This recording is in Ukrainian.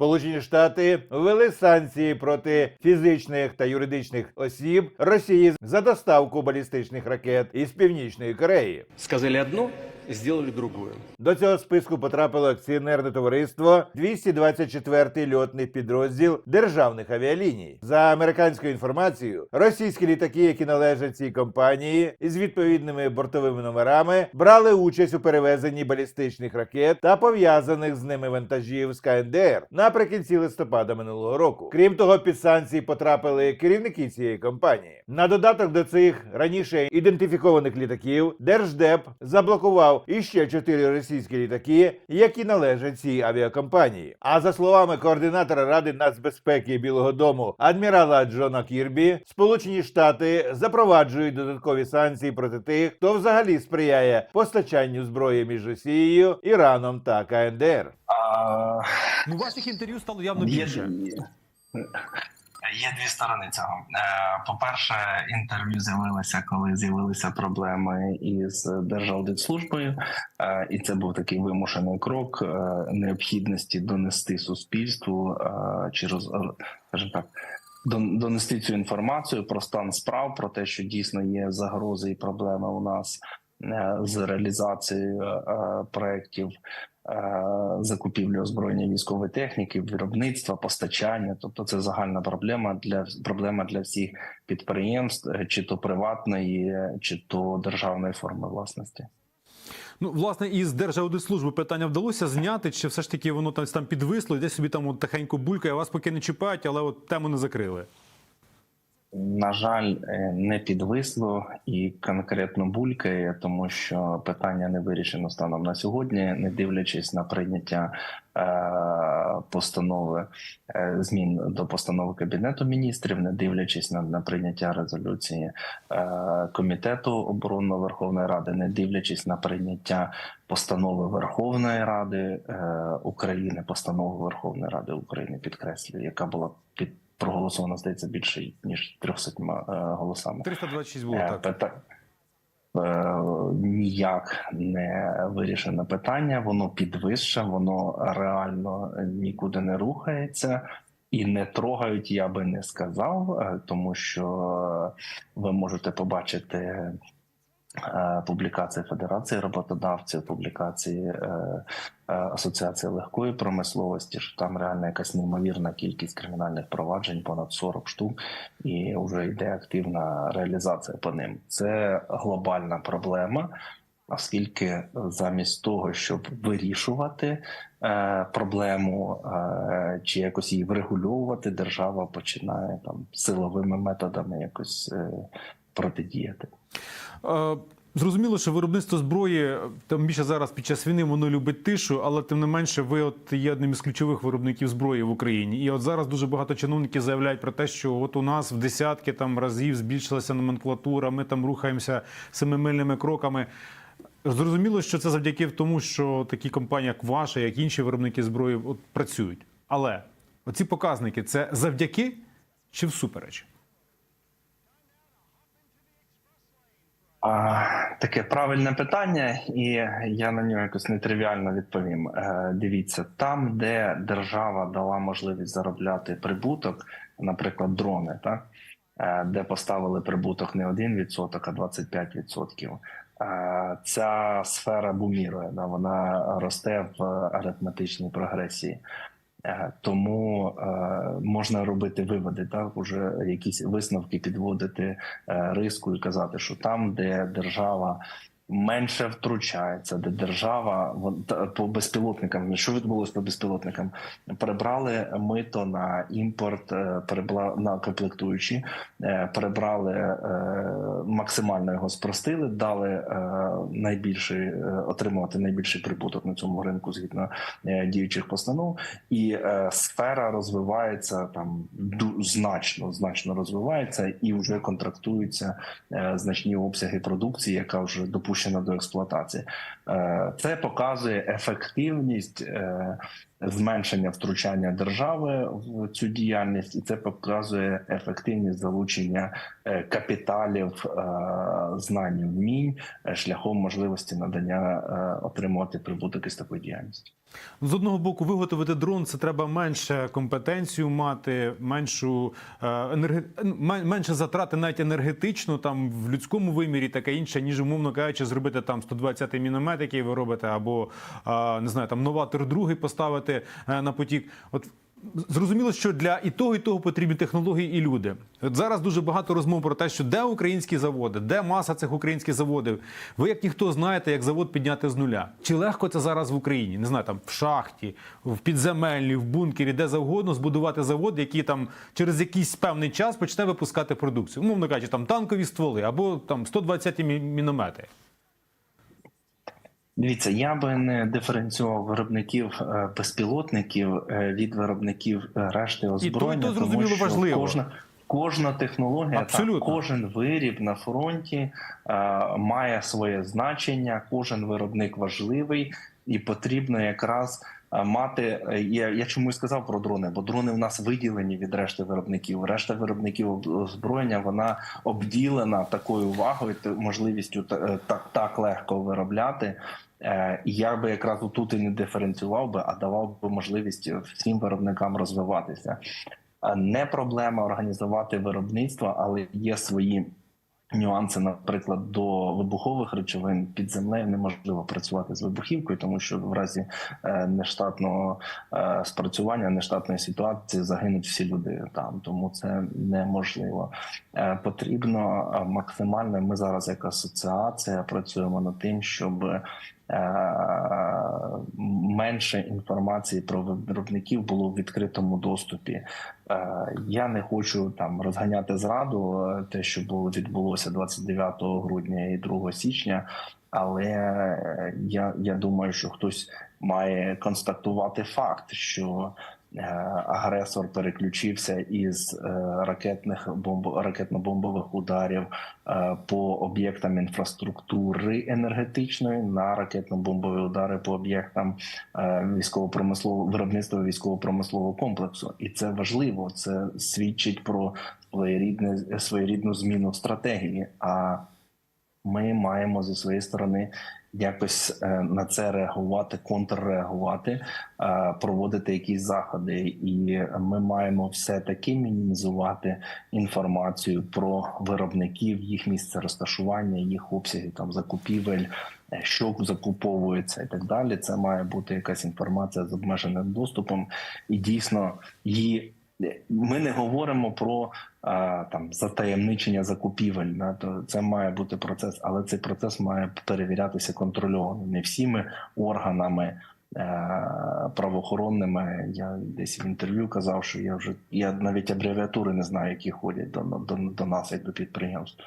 Сполучені Штати ввели санкції проти фізичних та юридичних осіб Росії за доставку балістичних ракет із Північної Кореї. Сказали одно, сделали другое. До цього списку потрапило акціонерне товариство 224-й льотний підрозділ державних авіаліній. За американською інформацією, російські літаки, які належать цій компанії, із відповідними бортовими номерами, брали участь у перевезенні балістичних ракет та пов'язаних з ними вантажів з КНДР наприкінці листопада минулого року. Крім того, під санкції потрапили керівники цієї компанії. На додаток до цих раніше ідентифікованих літаків Держдеп заблокував іще чотири російські літаки, які належать цій авіакомпанії. А за словами координатора Ради нацбезпеки Білого Дому адмірала Джона Кірбі, Сполучені Штати запроваджують додаткові санкції проти тих, хто взагалі сприяє постачанню зброї між Росією, Іраном та КНДР. Ну, ваших інтерв'ю стало явно більше. Є дві сторони цього. Е, По-перше, інтерв'ю з'явилося, коли з'явилися проблеми із Держаудитслужбою, Е, і це був такий вимушений крок е, необхідності донести суспільству чи роз, скажімо так. Донести цю інформацію про стан справ, про те, що дійсно є загрози і проблеми у нас з реалізацією проєктів закупівлі озброєння військової техніки, виробництва, постачання. Тобто, це загальна проблема для проблема для всіх підприємств, е, чи то приватної, е, чи то державної форми власності. Ну, власне, із Держаудитслужби питання вдалося зняти, чи все ж таки воно там, там підвисло, десь собі там от тихенько булькає, вас поки не чіпають, але от тему не закрили. На жаль, е, не підвисло і конкретно булькає, тому що питання не вирішено станом на сьогодні, не дивлячись на прийняття е, постанови е, змін до постанови кабінету міністрів, не дивлячись на, на прийняття резолюції комітету оборонно Верховної Ради, не дивлячись на прийняття постанови Верховної Ради України, постанови Верховної Ради України підкреслюю, яка була під проголосовано, здається, більше ніж 300 е, голосами. 326 було Е, так. пита- е, Ніяк не вирішено питання, воно підвище, воно реально нікуди не рухається. І не трогають, я би не сказав, тому що ви можете побачити публікації Федерації роботодавців, публікації е, е, Асоціації легкої промисловості, що там реально якась неймовірна кількість кримінальних проваджень, понад 40 штук, і вже йде активна реалізація по ним. Це глобальна проблема. Оскільки замість того, щоб вирішувати е, проблему е, чи якось її врегульовувати, держава починає там силовими методами якось е, протидіяти. Е, Зрозуміло, що виробництво зброї там більше зараз під час війни воно любить тишу, але тим не менше, ви от є одним із ключових виробників зброї в Україні. І от зараз дуже багато чиновників заявляють про те, що от у нас в десятки там разів збільшилася номенклатура, ми там рухаємося семимильними кроками. Зрозуміло, що це завдяки тому, що такі компанії, як ваша, як інші виробники зброї, от працюють. Але оці показники це завдяки чи всупереч? Таке правильне питання, і я на нього якось нетривіально відповім. Е, дивіться, там, де держава дала можливість заробляти прибуток, наприклад, дрони, так е, де поставили прибуток не 1%, а 25%. Е, ця сфера бумірує, вона росте в арифметичній прогресії. Е, Тому е, можна робити виводи, так? Уже якісь висновки підводити е, риску і казати, що там, де держава менше втручається, де держава по безпілотникам, що відбулося по безпілотникам, прибрали мито на імпорт, е, перебла на комплектуючі, е, перебрали е, максимально його спростили, дали е, найбільший е, отримувати найбільший прибуток на цьому ринку згідно діючих постанов, і сфера розвивається там значно, значно розвивається, і вже контрактуються значні обсяги продукції, яка вже допущена до експлуатації. Е, це показує ефективність. Е, Зменшення втручання держави в цю діяльність, і це показує ефективність залучення е, капіталів, знань, вмінь шляхом можливості надання отримувати прибуток із такої діяльності. З одного боку, виготовити дрон це треба менше компетенцію мати, меншу е, менше затрати навіть енергетично, там в людському вимірі таке інше, ніж умовно кажучи, зробити там 120 міномет, який ви робите, або е, не знаю, там новатор другий поставити е, на потік. От Зрозуміло, що для і того, і того потрібні технології і люди. От зараз дуже багато розмов про те, що де українські заводи, де маса цих українських заводів. Ви як ніхто знаєте, як завод підняти з нуля. Чи легко це зараз в Україні? Не знаю, там в шахті, в підземеллі, в бункері, де завгодно збудувати завод, який там через якийсь певний час почне випускати продукцію. Умовно кажучи, там танкові стволи або там 120 мі- міномети. Дивіться, я би не диференціював виробників е, безпілотників е, від виробників е, решти озброєння. то зрозуміло тому що важливо. Кожна, кожна технологія, Абсолютно. та кожен виріб на фронті е, має своє значення, кожен виробник важливий і потрібно якраз. Е, Мати е, я, я чомусь сказав про дрони, бо дрони в нас виділені від решти виробників. Решта виробників озброєння вона обділена такою увагою, та- можливістю е, так, так легко виробляти. І я би якраз тут і не диференціював би, а давав би можливість всім виробникам розвиватися. Не проблема організувати виробництво, але є свої нюанси, наприклад, до вибухових речовин під землею неможливо працювати з вибухівкою, тому що в разі е, нештатного е, спрацювання, нештатної ситуації загинуть всі люди там, тому це неможливо. Е, Потрібно максимально. Ми зараз, як асоціація, працюємо над тим, щоб менше інформації про виробників було в відкритому доступі. Е, Я не хочу там розганяти зраду е, те, що було відбулося 29 грудня і 2 січня. Але е, я, я думаю, що хтось має констатувати факт, що е, агресор переключився із е, ракетних бомб ракетно-бомбових ударів е, по об'єктам інфраструктури енергетичної на ракетно-бомбові удари по об'єктам е, військово-промислового виробництва військово-промислового комплексу, і це важливо. Це свідчить про своєрідне своєрідну зміну стратегії. А ми маємо зі своєї сторони якось е, на це реагувати, контрреагувати, е, проводити якісь заходи, і ми маємо все таки мінімізувати інформацію про виробників, їх місце розташування, їх обсяги там закупівель, е, що закуповується і так далі. Це має бути якась інформація з обмеженим доступом, і дійсно її. Ми не говоримо про там затаємничення закупівель. Да? То це має бути процес, але цей процес має перевірятися контрольовано не всіми органами е, правоохоронними. Я десь в інтерв'ю казав, що я вже я навіть абревіатури не знаю, які ходять до, до, до нас як до підприємств.